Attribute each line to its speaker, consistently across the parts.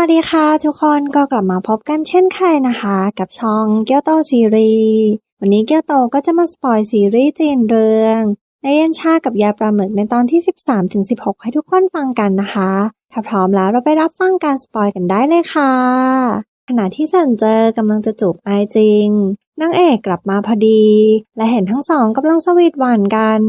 Speaker 1: วัสดีค่ะ ทุกคนก็กลับมาพบกันเช่นเคยนะคะ กับช่องเกียวโตซีรีส์วันนี้เกียวโตก็จะมาสปอยซีรีส์จีนเรื่องในเย็นชากับยาปลาหมึกในตอนที่ 13ถึง16ให้ทุกคนฟังกันนะคะ ถ้าพร้อมแล้วเราไปรับฟังการสปอยกันได้เลยค่ะ ขณะที่เซินเจอกำลังจะจูบไอจริงนางเอกกลับมาพอดี และเห็นทั้งสองกำลังสวีทหวานกัน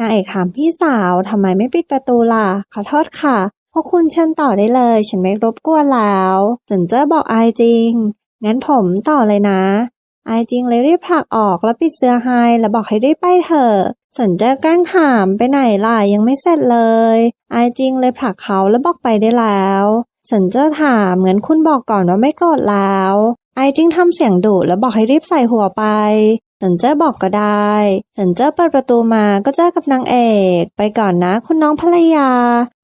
Speaker 1: นางเอกถามพี่สาวทำไมไม่ปิดประตูล่ะ ขอโทษค่ะ วกคุณเชิญต่อได้เลย ฉันไม่รบกวนแล้วเซินเจอบอกไอจริง งั้นผมต่อเลยนะ ไอจริงเลยรีบผลักออกแล้วปิดเสื้อไฮแล้วบอกให้รีบไปเถอะเซินเจอแกล้งถามไปไหนล่ะยังไม่เสร็จเลย ไอจริงเลยผลักเขาแล้วบอกไปได้แล้วเซินเจอถามเหมือนคุณบอกก่อนว่าไม่โกรธแล้ว ไอจริงทำเสียงดุแล้วบอกให้รีบใส่หัวไป เซินเจอบอกก็ได้เซินเจอเปิดประตูมาก็เจอกับนางเอก ไปก่อนนะคุณน้องภรรยา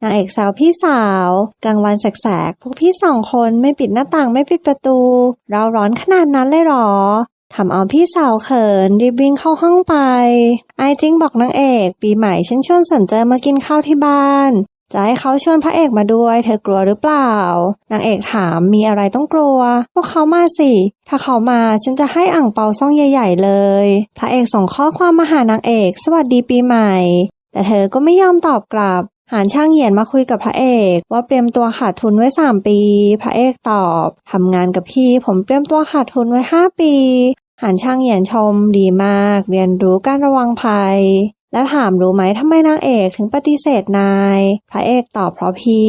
Speaker 1: นางเอกสาวพี่สาว กลางวันแสกๆ พวกพี่สองคนไม่ปิดหน้าต่างไม่ปิดประตู เราร้อนขนาดนั้นเลยหรอทำเอาพี่สาวเขินรีบวิ่งเข้าห้องไป ไอจิงบอกนางเอก ปีใหม่ฉันชวนสันเจอมากินข้าวที่บ้าน จะให้เขาชวนพระเอกมาด้วย เธอกลัวหรือเปล่า นางเอกถามมีอะไรต้องกลัว พวกเขามาสิ ถ้าเขามาฉันจะให้อ่างเปาซ่องใหญ่ ๆ เลย พระเอกส่งข้อความมาหานางเอก สวัสดีปีใหม่ แต่เธอก็ไม่ยอมตอบกลับหานช่างเหยียนมาคุยกับพระเอก ว่าเตรียมตัวขาดทุนไว้3ปี พระเอกตอบทำงานกับพี่ผมเตรียมตัวขาดทุนไว้5ปีหานช่างเหยียนชมดีมาก เรียนรู้การระวังภัย แล้วถามรู้ไหมทำไมนางเอกถึงปฏิเสธนาย พระเอกตอบเพราะพี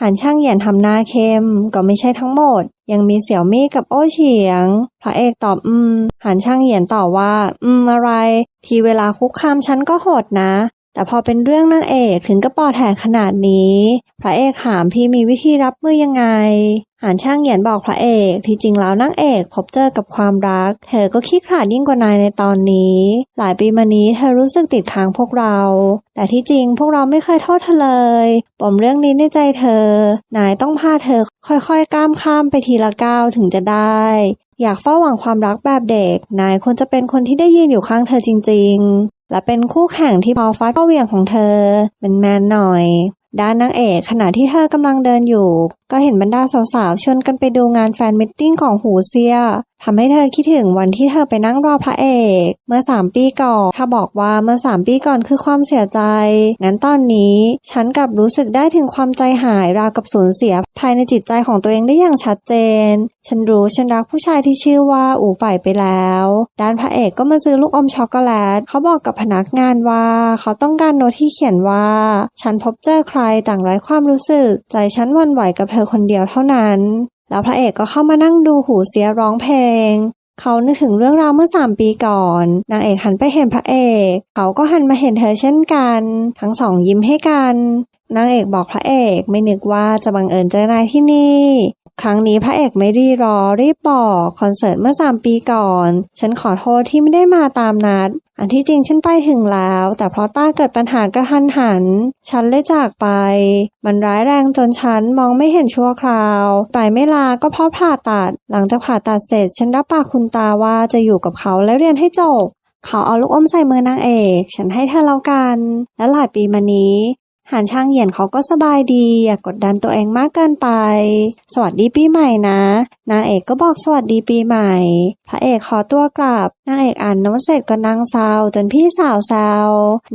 Speaker 1: หานช่างเหยียนทำหน้าเข้มก็ไม่ใช่ทั้งหมด ยังมีเสี่ยวมี่กับโอ้เฉียง พระเอกตอบอืมหานช่างเหยียนตอบว่า อืมอะไร ทีเวลาคุกคามฉันก็โหดนะ แต่พอเป็นเรื่องนางเอกถึงกระปอแถกขนาดนี้ พระเอกถามพี่มีวิธีรับมือยังไง หานช่างเหยียนบอกพระเอก ที่จริงแล้วนางเอกพบเจอกับความรัก เธอก็ขี้ขลาดยิ่งกว่านายในตอนนี้ หลายปีมานี้เธอรู้สึกติดค้างพวกเรา แต่ที่จริงพวกเราไม่เคยโทษเธอเลยปมเรื่องนี้ในใจเธอ นายต้องพาเธอค่อยๆก้ามข้ามไปทีละก้าวถึงจะได้ อยากเฝ้าหวังความรักแบบเด็ก นายควรจะเป็นคนที่ได้ยืนอยู่ข้างเธอจริง ๆ และเป็นคู่แข่งที่พอฟัดเป้าเวียงของเธอ เป็นแมนหน่อย ด้านนางเอกขณะที่เธอกำลังเดินอยู่ ก็เห็นบรรดาสาวๆชวนกันไปดูงานแฟนมิทติ้งของหูเซีย ทำให้เธอคิดถึงวันที่เธอไปนั่งรอพระเอก เมื่อสามปีก่อนถ้าบอกว่าเมื่อสามปีก่อนคือความเสียใจ งั้นตอนนี้ฉันกลับรู้สึกได้ถึงความใจหายราวกับสูญเสียภายในจิตใจของตัวเองได้อย่างชัดเจน ฉันรู้ฉันรักผู้ชายที่ชื่อว่าอู่ไปไปแล้ว ด้านพระเอกก็มาซื้อลูกอมช็อกโกแลต เขาบอกกับพนักงานว่า เขาต้องการโน้ตที่เขียนว่า ฉันพบเจอใครต่างไร้ความรู้สึก ใจฉันวันไหวกับเธอคนเดียวเท่านั้น แล้วพระเอกก็เข้ามานั่งดูหูเสียร้องเพลง เขานึกถึงเรื่องราวเมื่อสามปีก่อน นางเอกหันไปเห็นพระเอก เขาก็หันมาเห็นเธอเช่นกัน ทั้งสองยิ้มให้กัน นางเอกบอกพระเอกไม่นึกว่าจะบังเอิญเจอนายที่นี่ ครั้งนี้พระเอกไม่รีรอรีบบอกคอนเสิร์ตเมื่อสามปีก่อน ฉันขอโทษที่ไม่ได้มาตามนัด อันที่จริงฉันไปถึงแล้ว แต่เพราะต้าเกิดปัญหากระทันหัน ฉันเลยจากไป มันร้ายแรงจนฉันมองไม่เห็นชั่วคราว ไปไม่ลาก็เพราะผ่าตัด หลังจากผ่าตัดเสร็จ ฉันรับปากคุณตาว่าจะอยู่กับเขาและเรียนให้จบเขาเอาลูกอมใส่มือนางเอก ฉันให้เธอแล้วกัน แล้วหลายปีมานี้ หานช่างเหยียนเขาก็สบายดี อย่ากกดดันตัวเองมากเกินไป สวัสดีปีใหม่นะ นางเอกก็บอกสวัสดีปีใหม่ พระเอกขอตัวกลับ นางเอกอ่านโน้ตเสร็จก็นั่งเศร้าจนพี่สาวแซว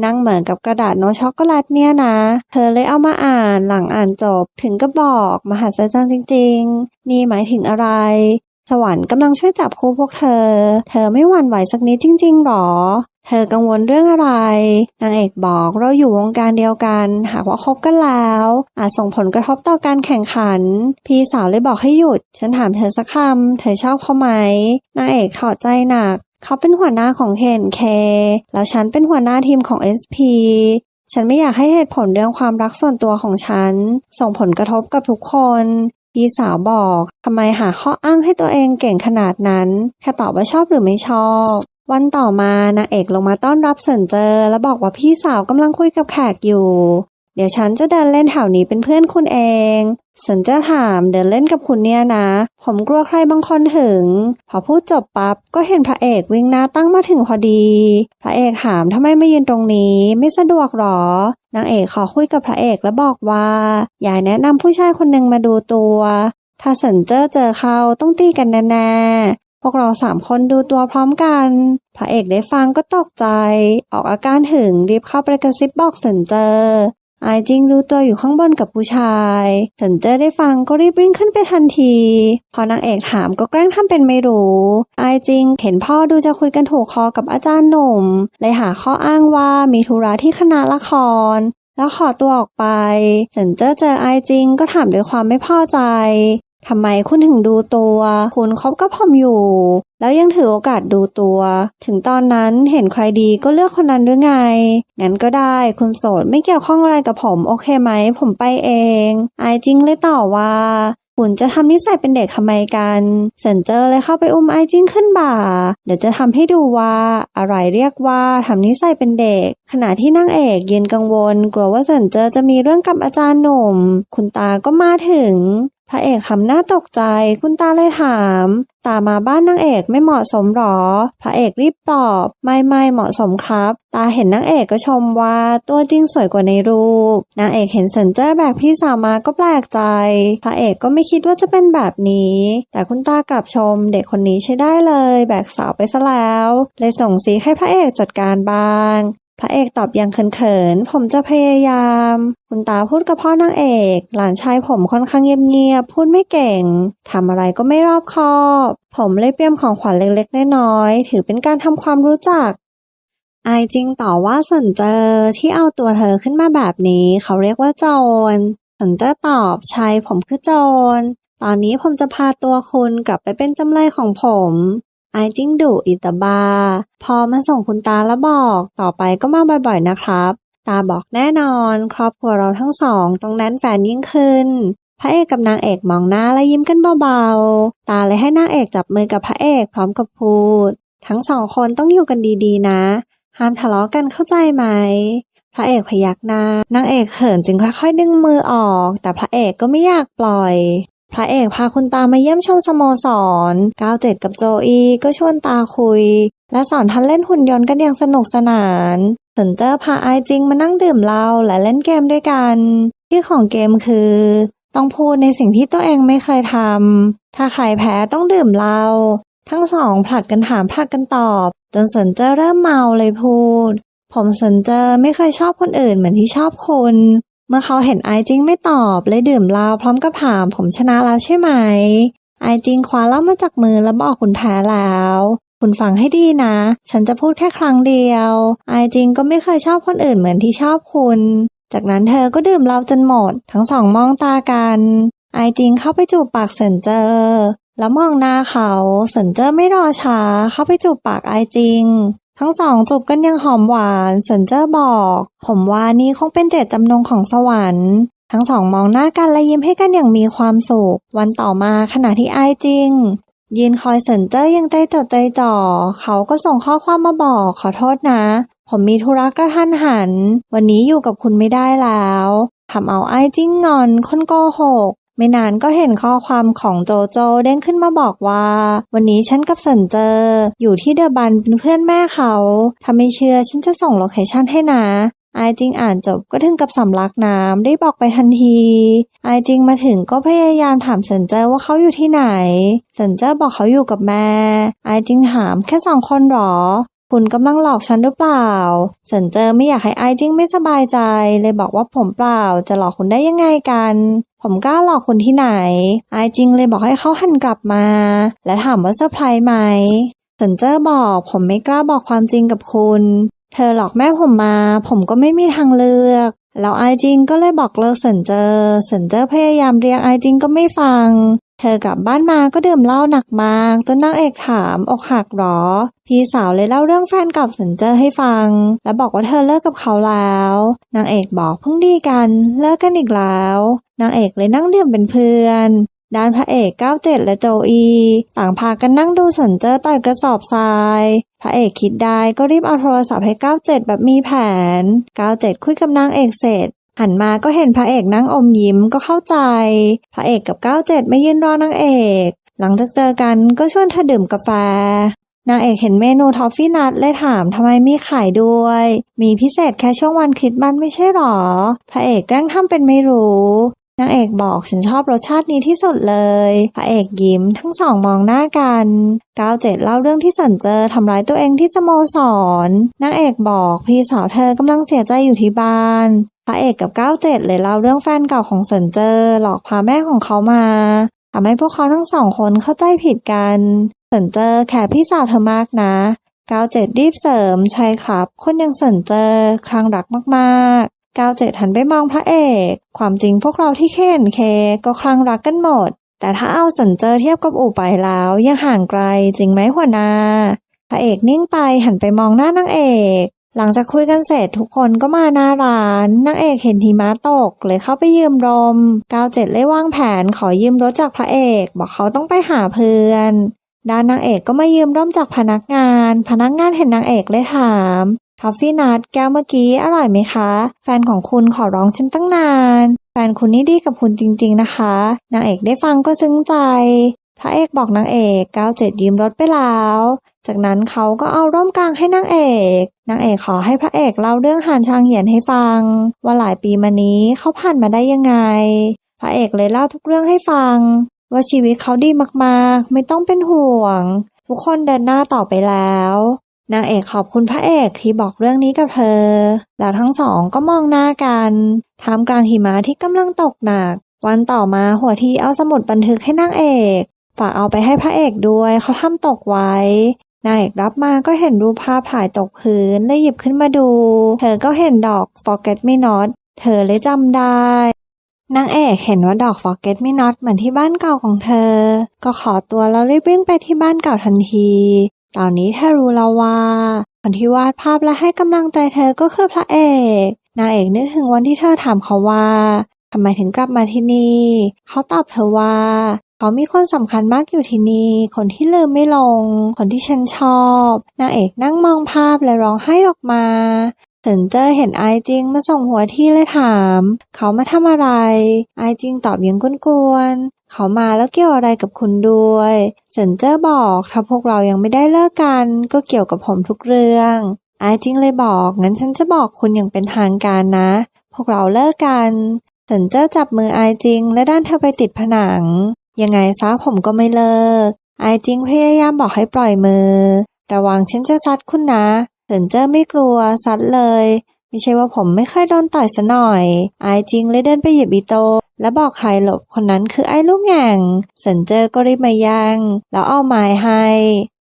Speaker 1: นั่งเหมือนกับกระดาษโน้ตช็อกโกแลตเนี่ยนะ เธอเลยเอามาอ่านหลังอ่านจบ ถึงก็บอกมหัศจรรย์จริง ๆ นี่หมายถึงอะไร สวรรค์กำลังช่วยจับคู่พวกเธอ เธอไม่หวั่นไหวสักนิดจริง ๆหรอ เธอกังวลเรื่องอะไร นางเอกบอกเราอยู่วงการเดียวกัน หากว่าคบกันแล้ว อาจส่งผลกระทบต่อการแข่งขัน พี่สาวเลยบอกให้หยุด ฉันถามเธอสักคำ เธอชอบเขาไหม นางเอกถอดใจหนัก เขาเป็นหัวหน้าของเคนเค แล้วฉันเป็นหัวหน้าทีมของ SP ฉันไม่อยากให้เหตุผลเรื่องความรักส่วนตัวของฉัน ส่งผลกระทบกับทุกคน พี่สาวบอกทำไมหาข้ออ้างให้ตัวเองเก่งขนาดนั้น แค่ตอบว่าชอบหรือไม่ชอบ วันต่อมานางเอกลงมาต้อนรับเซินเจอ แล้วบอกว่าพี่สาวกำลังคุยกับแขกอยู่ เดี๋ยวฉันจะเดินเล่นแถวนี้เป็นเพื่อนคุณเอง เซินเจอถามเดินเล่นกับคุณเนี่ยนะ ผมกลัวใครบางคนถึง พอพูดจบปั๊บก็เห็นพระเอกวิ่งหน้าตั้งมาถึงพอดี พระเอกถามทำไมไม่ยืนตรงนี้ไม่สะดวกหรอนางเอกขอคุยกับพระเอกแล้วบอกว่ายายแนะนำผู้ชายคนหนึ่งมาดูตัว ถ้าเซินเจอเจอเขาต้องตีกันแน่ๆพวกเราสามคนดูตัวพร้อมกัน พระเอกได้ฟังก็ตกใจ ออกอาการถึงรีบเข้าไปกระซิบบอกเซินเจอ อายจิงรู้ตัวอยู่ข้างบนกับผู้ชายเซินเจอได้ฟังก็รีบวิ่งขึ้นไปทันที พอนางเอกถามก็แกล้งทำเป็นไม่รู้อายจิงเห็นพ่อดูจะคุยกันถูกคอกับอาจารย์หนุ่ม เลยหาข้ออ้างว่ามีธุระที่คณะละครแล้วขอตัวออกไปเซินเจอเจอไอจิงก็ถามด้วยความไม่พอใจ ทำไมคุณถึงดูตัว คุณคบกับผมอยู่ แล้วยังถือโอกาสดูตัว ถึงตอนนั้นเห็นใครดีก็เลือกคนนั้นด้วยไง งั้นก็ได้ คุณโสดไม่เกี่ยวข้องอะไรกับผมโอเคไหม ผมไปเอง ไอายจิงเลยต่อว่าคุณจะทำนิสัยเป็นเด็กทำไมกันเซนเจอร์เลยเข้าไปอุ้มไอจิ้งขึ้นบ่า เดี๋ยวจะทำให้ดูว่า อะไรเรียกว่าทำนิสัยเป็นเด็ก ขณะที่นางเอกยืนกังวล กลัวว่าเซนเจอร์จะมีเรื่องกับอาจารย์หนุ่ม คุณตาก็มาถึง พระเอกทำหน้าตกใจ คุณตาเลยถาม ตามาบ้านนางเอกไม่เหมาะสมหรอ พระเอกรีบตอบ ไม่ไม่เหมาะสมครับ ตาเห็นนางเอกก็ชมว่าตัวจริงสวยกว่าในรูป นางเอกเห็นเซนเจอร์แบกพี่สาวมาก็แปลกใจ พระเอกก็ไม่คิดว่าจะเป็นแบบนี้ แต่คุณตากลับชม เด็กคนนี้ใช้ได้เลย แบกสาวไปซะแล้ว เลยส่งสีให้พระเอกจัดการบ้าง พระเอกตอบอย่างเขินๆ ผมจะพยายาม คุณตาพูดกับพ่อนางเอก หลานชายผมค่อนข้างเงียบๆ พูดไม่เก่ง ทำอะไรก็ไม่รอบคอบ ผมเลยเตรียมของขวัญเล็กๆ น้อยๆ ถือเป็นการทำความรู้จัก ไอจริงต่อว่าสันเจอที่เอาตัวเธอขึ้นมาแบบนี้เขาเรียกว่าโจร สันเจอตอบใช่ผมคือโจร ตอนนี้ผมจะพาตัวคุณกลับไปเป็นจำเลยของผม อายจิ้งดุอิตาบา พอมาส่งคุณตาแล้วบอก ต่อไปก็มาบ่อยๆนะครับ ตาบอกแน่นอน ครอบครัวเราทั้งสองต้องแน่นแฟนยิ่งขึ้น พระเอกกับนางเอกมองหน้าและยิ้มกันเบาๆ ตาเลยให้นางเอกจับมือกับพระเอกพร้อมกับพูด ทั้งสองคนต้องอยู่กันดีๆ นะ ห้ามทะเลาะกันเข้าใจไหมพระเอกพยักหน้า นางเอกเขินจึงค่อยๆดึงมือออก แต่พระเอกก็ไม่อยากปล่อย พระเอกพาคุณตามาเยี่ยมชมสโมสรก้าวเจ็ดกับโจอีก็ชวนตาคุย และสอนท่านเล่นหุ่นยนต์กันอย่างสนุกสนานสนเจอร์พาไอจิงมานั่งดื่มเหล้าและเล่นเกมด้วยกัน ที่ของเกมคือ ต้องพูดในสิ่งที่ตัวเองไม่เคยทำ ถ้าใครแพ้ต้องดื่มเหล้า ทั้งสองผลัดกันถามผลัดกันตอบ จนสนเจอร์เริ่มเมาเลยพูด ผมสนเจอร์ไม่เคยชอบคนอื่นเหมือนที่ชอบคุณ เมื่อเขาเห็นไอจิงไม่ตอบเลยดื่มเหล้าพร้อมกับถามผมชนะแล้วใช่ไหม ไอจิงคว้าเหล้ามาจากมือแล้วบอกคุณแพ้แล้ว คุณฟังให้ดีนะ ฉันจะพูดแค่ครั้งเดียว ไอจิงก็ไม่เคยชอบคนอื่นเหมือนที่ชอบคุณ จากนั้นเธอก็ดื่มเหล้าจนหมด ทั้งสองมองตากัน ไอจิงเข้าไปจูบปากเซนเจอร์แล้วมองหน้าเขาเซนเจอร์ไม่รอช้าเข้าไปจูบปากไอจิง ทั้งสองจูบกันยังหอมหวานเซนเจอร์บอก ผมว่านี่คงเป็นเจตจำนงของสวรรค์ ทั้งสองมองหน้ากันและยิ้มให้กันอย่างมีความสุข วันต่อมาขณะที่ไอายจิงยืนคอยเซนเจอร์ยังใจจดใจจ่อ เขาก็ส่งข้อความมาบอกขอโทษนะ ผมมีธุระกระทันหัน วันนี้อยู่กับคุณไม่ได้แล้วทำเอาไอจิ้งงอนคนโกหก ไม่นานก็เห็นข้อความของโจโจเด้งขึ้นมาบอกว่า วันนี้ฉันกับเซินเจอ อยู่ที่เดอะบันเป็นเพื่อนแม่เขาถ้าไม่เชื่อฉันจะส่งโลเคชั่นให้นะไอจิงอ่านจบก็ถึงกับสำลักน้ำได้บอกไปทันที ไอจิงมาถึงก็พยายามถามเซินเจอว่าเขาอยู่ที่ไหนเซินเจอบอกเขาอยู่กับแม่ ไอจิงถามแค่สองคนหรอ คุณกำลังหลอกฉันหรือเปล่าเซินเจอไม่อยากให้ไอายจิ้งไม่สบายใจ เลยบอกว่าผมเปล่า จะหลอกคุณได้ยังไงกัน ผมกล้าหลอกคุณที่ไหน ไอายจิงเลยบอกให้เขาหันกลับมา และถามว่าเซอร์ไพรส์ไหมเซินเจอบอกผมไม่กล้าบอกความจริงกับคุณ เธอหลอกแม่ผมมา ผมก็ไม่มีทางเลือกแล้วไอายจิงก็เลยบอกเลิกเซินเจอเซินเจอพยายามเรียกไอายจิงก็ไม่ฟัง เธอกลับบ้านมาก็ดื่มเหล้าหนักมาก จนนางเอกถามอกหักหรอ พี่สาวเลยเล่าเรื่องแฟนเกับสินเจอให้ฟัง แล้วบอกว่าเธอเลิกกับเขาแล้ว นางเอกบอกเพิ่งดีกัน เลิกกันอีกแล้ว นางเอกเลยนั่งดื่มเป็นเพื่อนด้านพระเอกก้าเจ็ดและโจอี ต่างพากันนั่งดูสันเจอต่อยกระสอบทราย พระเอกคิดได้ก็รีบเอาโทรศัพท์ให้ก้าเจ็ดแบบมีแผนก้าเจ็ดคุยกับนางเอกเสร็จ หันมาก็เห็นพระเอกนั่งอมยิ้มก็เข้าใจ พระเอกกับก้าวเจ็ดไม่ยืนรอนางเอก หลังจากเจอกันก็ชวนเธอดื่มกาแฟ นางเอกเห็นเมนูทอฟฟี่นัทเลยถามทำไมมีขายด้วย มีพิเศษแค่ช่วงวันคริสต์มาสไม่ใช่หรอ พระเอกแกล้งทำเป็นไม่รู้นางเอกบอกฉันชอบรสชาตินี้ที่สุดเลย พระเอกยิ้มทั้งสองมองหน้ากันก้าวเจ็ดเล่าเรื่องที่สันเจอทำร้ายตัวเองที่สโมสรนางเอกบอกพี่สาวเธอกำลังเสียใจอยู่ที่บ้าน พระเอกกับเก้าเจ็ดเลยเล่าเรื่องแฟนเก่าของสันเจอหลอกพาแม่ของเขามาทำให้พวกเขาทั้งสองคนเข้าใจผิดกันสันเจอแค่พี่สาวเธอมากนะเก้าเจ็ดรีบเสริมใช่ครับ คนยังสันเจอครั้งรักมากๆเก้าเจ็ดหันไปมองพระเอก ความจริงพวกเราที่เคนเคก็ครั้งรักกันหมด แต่ถ้าเอาสันเจอเทียบกับอู่ไปแล้วยังห่างไกลจริงไหมหัวหน้าพระเอกนิ่งไปหันไปมองหน้านางเอก หลังจากคุยกันเสร็จทุกคนก็มาหน้าร้านนางเอกเห็นหิมะตกเลยเข้าไปยืมรมก้าวเจ็ดเลยวางแผนขอยืมรถจากพระเอก บอกเขาต้องไปหาเพื่อนด้านนางเอกก็มายืมร่มจากพนักงาน พนักงานเห็นนางเอกเลยถามทอฟฟี่นัทแก้วเมื่อกี้อร่อยไหมคะ แฟนของคุณขอร้องฉันตั้งนาน แฟนคุณนี่ดีกับคุณจริงๆนะคะ นางเอกได้ฟังก็ซึ้งใจ พระเอกบอกนางเอกก้าวเจ็ดยืมรถไปแล้ว จากนั้นเขาก็เอาร่มกลางให้นางเอก นางเอกขอให้พระเอกเล่าเรื่องหานชางเหียนให้ฟัง ว่าหลายปีมานี้เขาผ่านมาได้ยังไง พระเอกเลยเล่าทุกเรื่องให้ฟัง ว่าชีวิตเขาดีมากๆ ไม่ต้องเป็นห่วง ทุกคนเดินหน้าต่อไปแล้ว นางเอกขอบคุณพระเอกที่บอกเรื่องนี้กับเธอ แล้วทั้งสองก็มองหน้ากันท่ามกลางหิมะที่กำลังตกหนัก วันต่อมาหัวทีเอาสมุดบันทึกให้นางเอกฝากเอาไปให้พระเอกด้วยเขาทำตกไว้ นางเอกรับมาก็เห็นรูปภาพถ่ายตกพื้นเลยหยิบขึ้นมาดู เธอก็เห็นดอก forget me not เธอเลยจำได้นางเอกเห็นว่าดอก forget me not เหมือนที่บ้านเก่าของเธอ ก็ขอตัวแล้วรีบวิ่งไปที่บ้านเก่าทันที ตอนนี้เธอรู้แล้วว่าคนที่วาดภาพและให้กำลังใจเธอก็คือพระเอก นางเอกนึกถึงวันที่เธอถามเขาว่าทำไมถึงกลับมาที่นี่ เขาตอบเธอว่า เขามีคนสำคัญมากอยู่ที่นี่ คนที่ลืมไม่ลง คนที่ฉันชอบ นางเอกนั่งมองภาพและร้องไห้ออกมาเซนเจอร์เห็นไอจิงมาส่งหัวที่เลยถาม เขามาทำอะไร ไอจิงตอบยังกวนๆเขามาแล้วเกี่ยวอะไรกับคุณด้วยเซนเจอร์บอกถ้าพวกเรายังไม่ได้เลิกกัน ก็เกี่ยวกับผมทุกเรื่อง ไอจิงเลยบอกงั้นฉันจะบอกคุณอย่างเป็นทางการนะ พวกเราเลิกกันเซนเจอร์จับมือไอจิง และด้านเธอไปติดผนัง ยังไงซะผมก็ไม่เลิก ไอจิงพยายามบอกให้ปล่อยมือ ระวังฉันจะซัดคุณนะเซินเจอไม่กลัวซัดเลย ไม่ใช่ว่าผมไม่เคยโดนต่อยซะหน่อย ไอจิงเลยเดินไปหยิบอีโต และบอกใครหลบคนนั้นคือไอ้ลูกแง่งเซินเจอก็รีบมายัง แล้วเอาไม้ให้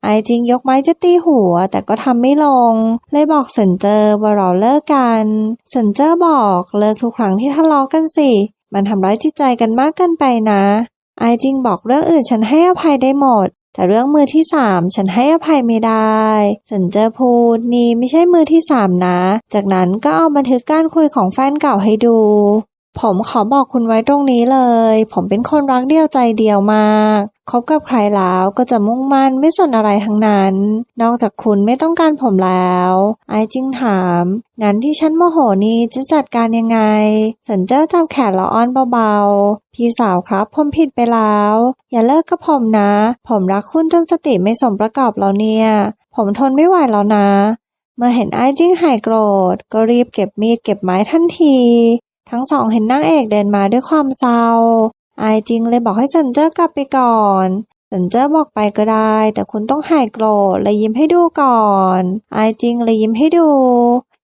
Speaker 1: ไอจิงยกไม้จะตีหัว แต่ก็ทำไม่ลง เลยบอกเซินเจอว่าเราเลิกกันเซินเจอบอกเลิกทุกครั้งที่ทะเลาะกันสิ มันทำร้ายจิตใจกันมากเกินไปนะ ไอจิงบอกเรื่องอื่นฉันให้อภัยได้หมด แต่เรื่องมือที่สามฉันให้อภัยไม่ได้สันเจอพูดนี่ไม่ใช่มือที่สามนะ จากนั้นก็เอาบันทึกการคุยของแฟนเก่าให้ดู ผมขอบอกคุณไว้ตรงนี้เลย ผมเป็นคนรักเดียวใจเดียวมาก คบกับใครแล้วก็จะมุ่งมั่นไม่สนอะไรทั้งนั้น นอกจากคุณไม่ต้องการผมแล้ว ไอจิงถาม งั้นที่ฉันโมโหนี้จะจัดการยังไง สันเจอจับแขนละอ้อนเบาๆ พี่สาวครับผมผิดไปแล้ว อย่าเลิกกับผมนะ ผมรักคุณจนสติไม่สมประกอบแล้วเนี่ย ผมทนไม่ไหวแล้วนะ เมื่อเห็นไอจิ้งหายโกรธ ก็รีบเก็บมีดเก็บไม้ทันที ทั้งสองเห็นนางเอกเดินมาด้วยความเศร้า ไอจิงเลยบอกให้สันเจอร์กลับไปก่อนสันเจอร์บอกไปก็ได้ แต่คุณต้องหายโกรธและยิ้มให้ดูก่อนไอจิงเลยยิ้มให้ดู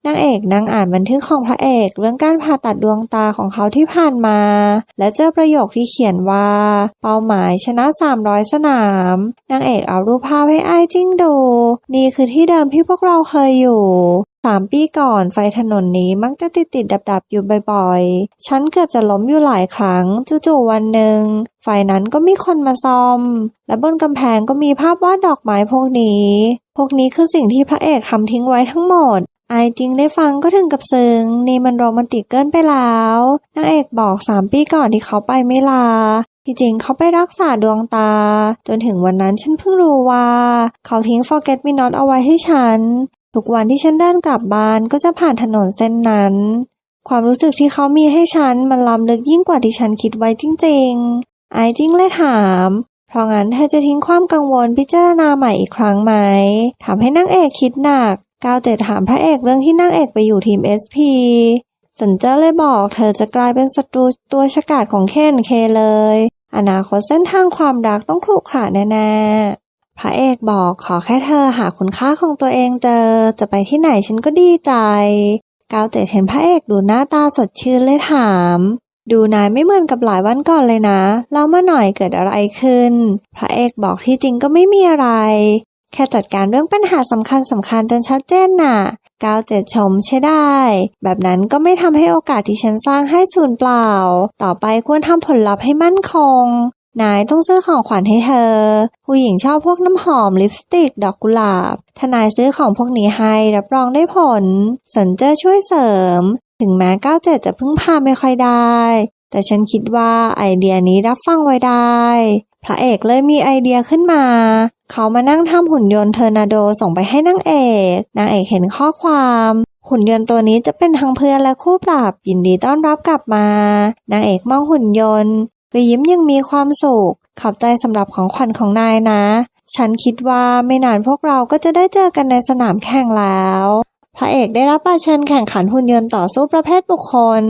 Speaker 1: นางเอกนั่งอ่านบันทึกของพระเอก เรื่องการผ่าตัดดวงตาของเขาที่ผ่านมา และเจอประโยคที่เขียนว่า เป้าหมายชนะ 300 สนาม นางเอกเอารูปภาพให้ไอจิ้งดู นี่คือที่เดิมที่พวกเราเคยอยู่สามปีก่อนไฟถนนนี้มักจะติดติดดับดับอยู่บ่อยๆ ฉันเกือบจะล้มอยู่หลายครั้ง จู่ๆวันหนึ่ง ไฟนั้นก็มีคนมาซ่อม และบนกำแพงก็มีภาพวาดดอกไม้พวกนี้ พวกนี้คือสิ่งที่พระเอกทำทิ้งไว้ทั้งหมด ไอจริงได้ฟังก็ถึงกับซึ้งนี่มันโรแมนติกเกินไปแล้วนางเอกบอกสามปีก่อนที่เขาไปไม่ลา ที่จริงเขาไปรักษาดวงตา จนถึงวันนั้นฉันเพิ่งรู้ว่า เขาทิ้ง forget me not เอาไว้ให้ฉัน ทุกวันที่ฉันเดินกลับบ้านก็จะผ่านถนนเส้นนั้น ความรู้สึกที่เขามีให้ฉันมันล้ำลึกยิ่งกว่าที่ฉันคิดไว้จริงๆ ไอจิ้งเลยถามเพราะงั้นเธอจะทิ้งความกังวลพิจารณาใหม่อีกครั้งไหมทำให้นางเอกคิดหนัก ก้าวเจดถามพระเอกเรื่องที่นางเอกไปอยู่ทีม SP สันเจอร์เลยบอกเธอจะกลายเป็นศัตรูตัวฉกาจของเคนเคเลย อนาคตเส้นทางความรักต้องขรุขระแน่ๆ พระเอกบอกขอแค่เธอหาคุณค่าของตัวเองเจอ จะไปที่ไหนฉันก็ดีใจกาวเจดเห็นพระเอกดูหน้าตาสดชื่นเลยถาม ดูนายไม่เหมือนกับหลายวันก่อนเลยนะ เล่ามาหน่อยเกิดอะไรขึ้น พระเอกบอกที่จริงก็ไม่มีอะไร แค่จัดการเรื่องปัญหาสำคัญสำคัญจนชัดเจนน่ะก้าวเจ็ดชมใช่ได้ แบบนั้นก็ไม่ทำให้โอกาสที่ฉันสร้างให้สูญเปล่า ต่อไปควรทำผลลัพธ์ให้มั่นคง นายต้องซื้อของขวัญให้เธอ ผู้หญิงชอบพวกน้ำหอมลิปสติก ดอกกุหลาบ ถ้านายซื้อของพวกนี้ให้รับรองได้ผล สันเจอช่วยเสริม ถึงแม้ก้าวเจ็ดจะพึ่งพาไม่ค่อยได้ แต่ฉันคิดว่าไอเดียนี้รับฟังไว้ได้ พระเอกเลยมีไอเดียขึ้นมา เขามานั่งทำหุ่นยนต์เทอร์นาโดส่งไปให้นางเอก นางเอกเห็นข้อความ หุ่นยนต์ตัวนี้จะเป็นทั้งเพื่อนและคู่ปรับยินดีต้อนรับกลับมา นางเอกมองหุ่นยนต์ก็ยิ้มยังมีความสุข ขอบใจสำหรับของขวัญของนายนะ ฉันคิดว่าไม่นานพวกเราก็จะได้เจอกันในสนามแข่งแล้ว พระเอกได้รับบัตรเชิญแข่งขันหุ่นยนต์ต่อสู้ประเภทบุคคล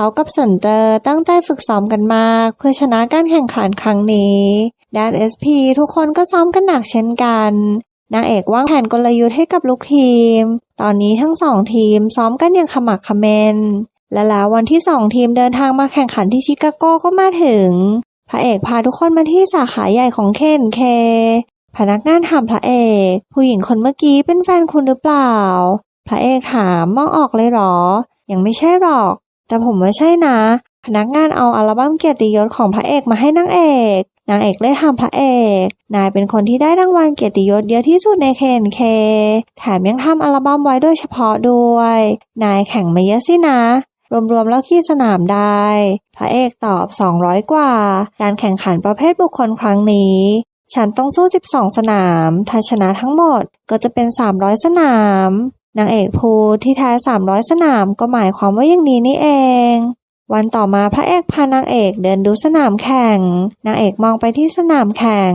Speaker 1: เขากับสันเจอตั้งใจฝึกซ้อมกันมาก เพื่อชนะการแข่งขันครั้งนี้ด้าน SP ทุกคนก็ซ้อมกันหนักเช่นกันนางเอกวางแผนกลยุทธ์ให้กับลูกทีม ตอนนี้ทั้งสองทีมซ้อมกันอย่างขมักขม้นและแล้ววันที่สองทีมเดินทางมาแข่งขันที่ชิคาโกก็มาถึง พระเอกพาทุกคนมาที่สาขาใหญ่ของเคนเค พนักงานถามพระเอก ผู้หญิงคนเมื่อกี้เป็นแฟนคุณหรือเปล่า พระเอกถามมองออกเลยหรอ ยังไม่ใช่หรอก แต่ผมว่ใช่นะ พนักงานเอาอัลบั้มเกียรติยศของพระเอกมาให้นางเอก นางเอกเลยถามพระเอก นายเป็นคนที่ได้รางวัลเกียรติยศเยอะที่สุดในเคนเค แถมยังทำอัลบั้มไว้โดยเฉพาะด้วย นายแข่งมาเยอะสินะรวมๆแล้วขี่สนามได้ พระเอกตอบ 200 กว่า การแข่งขันประเภทบุคคลครั้งนี้ ฉันต้องสู้ 12 สนาม ถ้าชนะทั้งหมดก็จะเป็น 300 สนาม นางเอกพูดที่แท้300สนามก็หมายความว่าอย่างนี้นี่เอง วันต่อมาพระเอกพานางเอกเดินดูสนามแข่ง นางเอกมองไปที่สนามแข่ง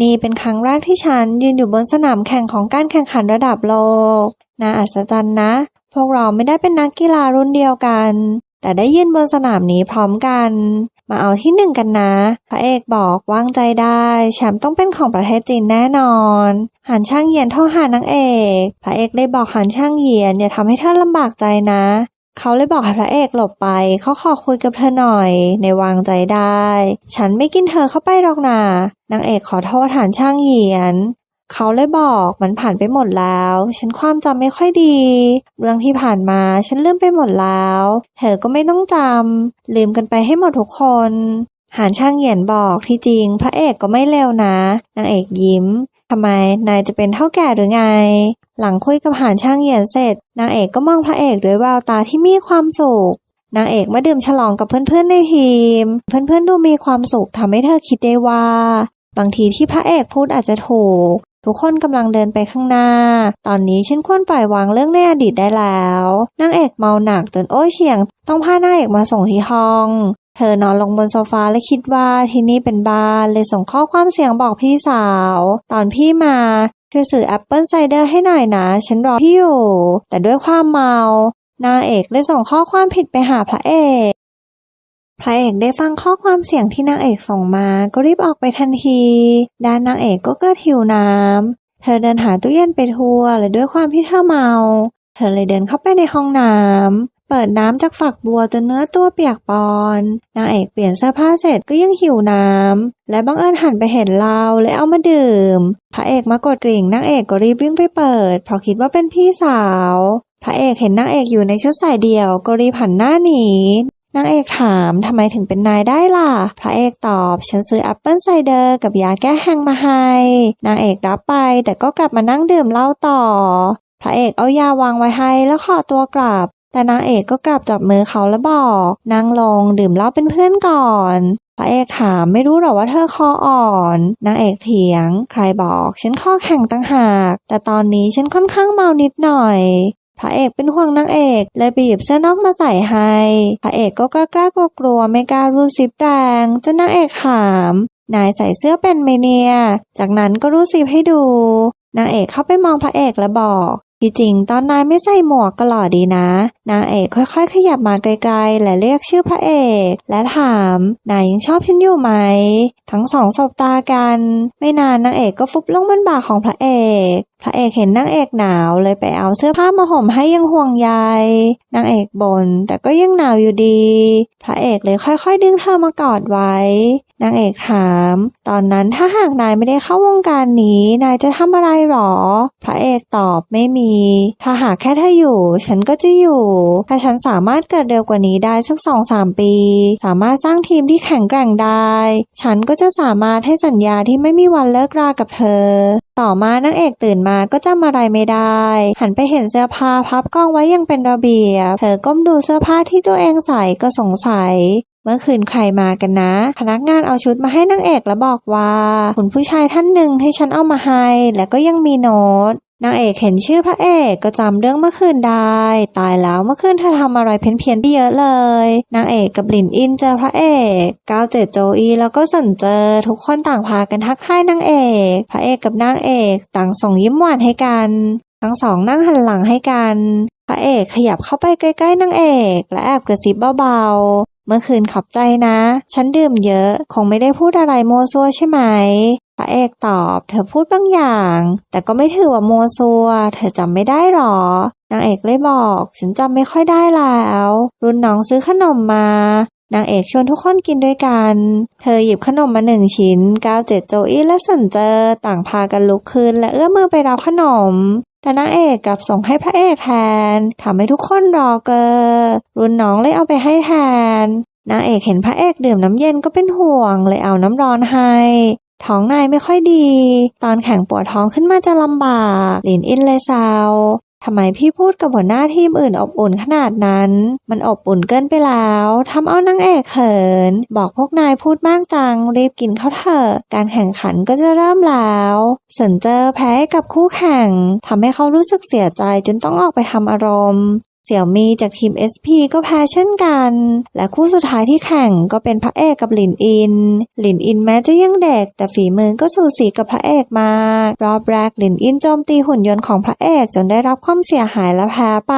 Speaker 1: นี่เป็นครั้งแรกที่ฉันยืนอยู่บนสนามแข่งของการแข่งขันระดับโลกน่าอัศจรรย์นะ พวกเราไม่ได้เป็นนักกีฬารุ่นเดียวกัน แต่ได้ยืนบนสนามนี้พร้อมกัน มาเอาที่หนึ่งกันนะ พระเอกบอกวางใจได้ แชมป์ต้องเป็นของประเทศจีนแน่นอนหันช่างเหยียนโทรหานางเอก พระเอกเลยบอกหันช่างเหยียนอย่าทำให้เธอลำบากใจนะ เขาเลยบอกให้พระเอกหลบไป เขาขอคุยกับเธอหน่อย ในวางใจได้ ฉันไม่กินเธอเข้าไปหรอกนะนางเอกขอโทษฐานช่างเหยียน เขาเลยบอกมันผ่านไปหมดแล้ว ฉันความจำไม่ค่อยดี เรื่องที่ผ่านมาฉันลืมไปหมดแล้ว เธอก็ไม่ต้องจำลืมกันไปให้หมดทุกคนหานช่างเหยียนบอกที่จริง พระเอกก็ไม่เลวนะนางเอกยิ้มทำไมนายจะเป็นเท่าแก่หรือไง หลังคุยกับหานช่างเหยียนเสร็จ นางเอกก็มองพระเอกด้วยแววตาที่มีความสุขนางเอกมาดื่มฉลองกับเพื่อนๆในทีม เพื่อนๆดูมีความสุขทำให้เธอคิดได้ว่า บางทีที่พระเอกพูดอาจจะถูก ทุกคนกำลังเดินไปข้างหน้า ตอนนี้ฉันควรปล่อยวางเรื่องในอดีตได้แล้วนางเอกเมาหนักจนโอ้ยเฉียง ต้องพานางเอกมาส่งที่ห้องเธอนอนลงบนโซฟาและคิดว่าที่นี่เป็นบ้านเลยส่งข้อความเสียงบอกพี่สาว ตอนพี่มาช่วยซื้อแอปเปิลไซเดอร์ให้หน่อยนะ ฉันรอพี่อยู่ แต่ด้วยความเมานางเอกเลยส่งข้อความผิดไปหาพระเอก พระเอกได้ฟังข้อความเสียงที่นางเอกส่งมาก็รีบออกไปทันที ด้านนางเอกก็เกิดหิวน้ำ เธอเดินหาตู้เย็นไปทั่วและด้วยความที่เธอเมา เธอเลยเดินเข้าไปในห้องน้ำ เปิดน้ำจากฝักบัวจนเนื้อตัวเปียกปอน นางเอกเปลี่ยนเสื้อผ้าเสร็จก็ยังหิวน้ำ และบังเอิญหันไปเห็นเราเลยเอามาดื่ม พระเอกมากดกริ่งนางเอกก็รีบวิ่งไปเปิด เพราะคิดว่าเป็นพี่สาว พระเอกเห็นนางเอกอยู่ในชุดสายเดี่ยวก็รีบหันหน้าหนี นางเอกถามทำไมถึงเป็นนายได้ล่ะ พระเอกตอบ ฉันซื้อแอปเปิลไซเดอร์กับยาแก้แห้งมาให้ นางเอกรับไป แต่ก็กลับมานั่งดื่มเหล้าต่อ พระเอกเอายาวางไว้ให้แล้วขอตัวกลับ แต่นางเอกก็กลับจับมือเขาแล้วบอก นั่งลงดื่มเหล้าเป็นเพื่อนก่อนพระเอกถามไม่รู้หรอว่าเธอคออ่อน นางเอกเถียง ใครบอก ฉันข้อแข็งตั้งหาก แต่ตอนนี้ฉันค่อนข้างเมานิดหน่อย พระเอกเป็นห่วงนางเอกเลยไปหยิบเสื้อนอกมาใส่ให้ พระเอกก็กล้ากล้ากลัวกลัวไม่กล้ารูดซิปแรงจนนางเอกถาม นายใส่เสื้อเป็นไหมเนี่ย จากนั้นก็รูดซิปให้ดูนางเอกเข้าไปมองพระเอกและบอก ที่จริงตอนนายไม่ใส่หมวกก็หล่อดีนะ นางเอกค่อยๆ ขยับมาไกลๆ และเรียกชื่อพระเอก และถาม นายยังชอบฉันอยู่ไหม ทั้งสองสบตากัน ไม่นานนางเอกก็ฟุบลงบนบ่าของพระเอก พระเอกเห็นนางเอกหนาวเลยไปเอาเสื้อผ้ามาห่มให้ยังห่วงใยนางเอกบน่นแต่ก็ยังหนาวอยู่ดี พระเอกเลยค่อยๆ ดึงเธอมากอดไว้ นางเอกถาม ตอนนั้นถ้าหากนายไม่ได้เข้าวงการนี้ นายจะทำอะไรหรอ พระเอกตอบไม่มี ถ้าหากแค่เธออยู่ ฉันก็จะอยู่ ถ้าฉันสามารถเกิดเร็วกว่านี้ได้สักสองสามปี สามารถสร้างทีมที่แข็งแกร่งได้ ฉันก็จะสามารถให้สัญญาที่ไม่มีวันเลิกรากับเธอ ต่อมานางเอกตื่นมาก็จำอะไรไม่ได้ หันไปเห็นเสื้อผ้าพับกองไว้อยังเป็นระเบียบ เธอก้มดูเสื้อผ้าที่ตัวเองใส่ก็สงสัย เมื่อคืนใครมากันนะ พนักงานเอาชุดมาให้นางเอกแล้วบอกว่า คุณผู้ชายท่านหนึ่งให้ฉันเอามาให้ แล้วก็ยังมีโน้ตนางเอกเห็นชื่อพระเอกก็จำเรื่องเมื่อคืนได้ ตายแล้วเมื่อคืนเธอทำอะไรเพี้ยนๆไปเยอะเลย นางเอกกับหลินอินเจอพระเอกก้าวเจ็ดโจอีแล้วก็สันเจอทุกคนต่างพากันทักทายนางเอก พระเอกกับนางเอกต่างส่งยิ้มหวานให้กัน ทั้งสองนั่งหันหลังให้กัน พระเอกขยับเข้าไปใกล้ๆนางเอก และแอบกระซิบเบาๆ เมื่อคืนขอบใจนะ ฉันดื่มเยอะ คงไม่ได้พูดอะไรโมซัวใช่ไหม พระเอกตอบ เธอพูดบางอย่าง แต่ก็ไม่ถือว่าโมซัว เธอจำไม่ได้หรอ นางเอกเลยบอก ฉันจำไม่ค่อยได้แล้ว รุ่นน้องซื้อขนมมานางเอกชวนทุกคนกินด้วยกัน เธอหยิบขนมมาหนึ่งชิ้นก้าวเจ็ดโจอี้และสันเจอต่างพากันลุกขึ้นและเอื้อมมือไปรับขนมแต่นางเอกกลับส่งให้พระเอกแทนทำให้ทุกคนรอเกอรุ่นน้องเลยเอาไปให้แทนนางเอกเห็นพระเอกดื่มน้ำเย็นก็เป็นห่วงเลยเอาน้ำร้อนให้ ท้องนายไม่ค่อยดี ตอนแข่งปวดท้องขึ้นมาจะลำบากหลินอินเลยซาว ทำไมพี่พูดกับหัวหน้าทีมอื่นอบอุ่นขนาดนั้น มันอบอุ่นเกินไปแล้ว ทำเอานางเอกเขิน บอกพวกนายพูดมากจัง รีบกินข้าวเถอะ การแข่งขันก็จะเริ่มแล้วเซินเจอแพ้กับคู่แข่ง ทำให้เขารู้สึกเสียใจจนต้องออกไปทำอารมณ์ เสี่ยวมีจากทีม SP ก็แพ้เช่นกัน และคู่สุดท้ายที่แข่งก็เป็นพระเอกกับหลินอิน หลินอินแม้จะยังเด็ก แต่ฝีมือก็สูสีกับพระเอกมากรอบแรกหลินอินโจมตีหุ่นยนต์ของพระเอกจนได้รับความเสียหายและแพ้ไป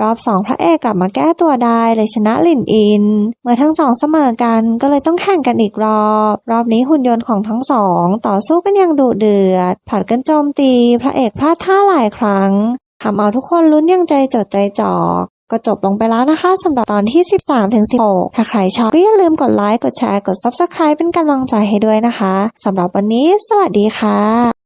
Speaker 1: รอบสองพระเอกกลับมาแก้ตัวได้เลยชนะหลินอิน เมื่อทั้งสองเสมอกันก็เลยต้องแข่งกันอีกรอบ รอบนี้หุ่นยนต์ของทั้งสอง ต่อสู้กันอย่างดุเดือดผลัดกันโจมตี พระเอกพลาดท่าหลายครั้ง ทำเอาทุกคนลุ้นยังใจจดใจจ่อก็จบลงไปแล้วนะคะสำหรับตอนที่ 13ถึง16 ถ้าใครชอบก็อย่าลืมกดไลค์ กดแชร์ กด Subscribe เป็นกำลังใจให้ด้วยนะคะสำหรับวันนี้ สวัสดีค่ะ